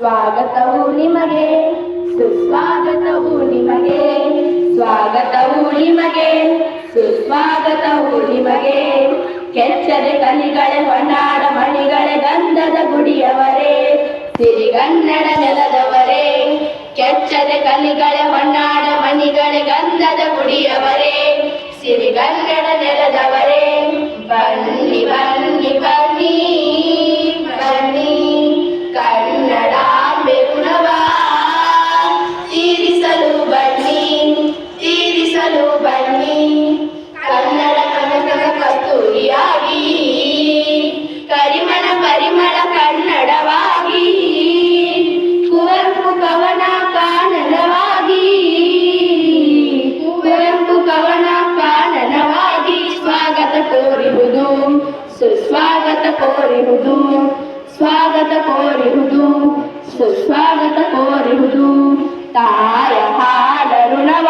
ಸ್ವಾಗತವು ನಿಮಗೆ, ಸುಸ್ವಾಗತವು ನಿಮಗೆ, ಸ್ವಾಗತವು ನಿಮಗೆ, ಸುಸ್ವಾಗತವು ನಿಮಗೆ. ಕೆಚ್ಚದೆ ಕಲಿಗಳೆ ಹೊನ್ನಾಡ ಮಣಿಗಳೆ, ಗಂಧದ ಗುಡಿಯವರೇ, ಸಿರಿಗನ್ನಡ ನೆಲದವರೇ. ಕೆಚ್ಚದೆ ಕಲಿಗಳ ಹೊನ್ನಾಡ ಮಣಿಗಳೆ, ಗಂಧದ ಗುಡಿಯವರೇ, ಸಿರಿಗನ್ನಡ ನೆಲದವರೇ. ಬನ್ನಿ ಬನ್ನಿ ಬನ್ನಿ. ಸುಸ್ವಾಗತ ಕೋರಿಹುದು ಸ್ವಾಗತ ಕೋರಿಹುದು ಸುಸ್ವಾಗತ ಕೋರಿಹುದು ತಾಯ ಹಾಡರುಣವ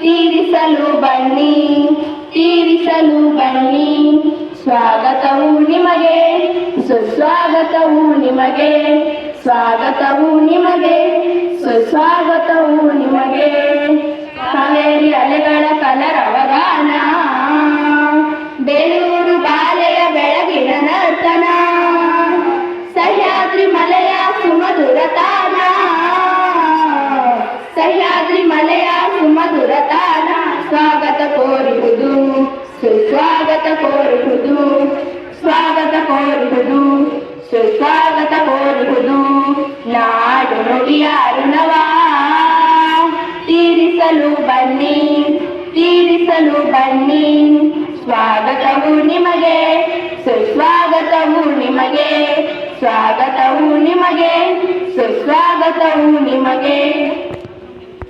ತೀರಿಸಲು ಬನ್ನಿ. ತೀರಿಸಲು ಬನ್ನಿ. ಸ್ವಾಗತವು ನಿಮಗೆ. ಸುಸ್ವಾಗತವು ನಿಮಗೆ. ಸ್ವಾಗತವು ನಿಮಗೆ. ಸುಸ್ವಾಗತವು ನಿಮಗೆ. ಕಾವೇರಿ ಅಲೆಗಳ ಕಲರವಗಾನ ಸುಸ್ವಾಗತ ಕೋರುವುದು ಸ್ವಾಗತ ಕೋರುವುದು ಸುಸ್ವಾಗತ ಕೋರಿಹುದು ನಾಡು ನುಡಿಯ ಅರುಣವ ತೀರಿಸಲು ಬನ್ನಿ ತೀರಿಸಲು ಬನ್ನಿ ಸ್ವಾಗತವು ನಿಮಗೆ ಸುಸ್ವಾಗತವು ನಿಮಗೆ ಸ್ವಾಗತವು ನಿಮಗೆ ಸುಸ್ವಾಗತವು ನಿಮಗೆ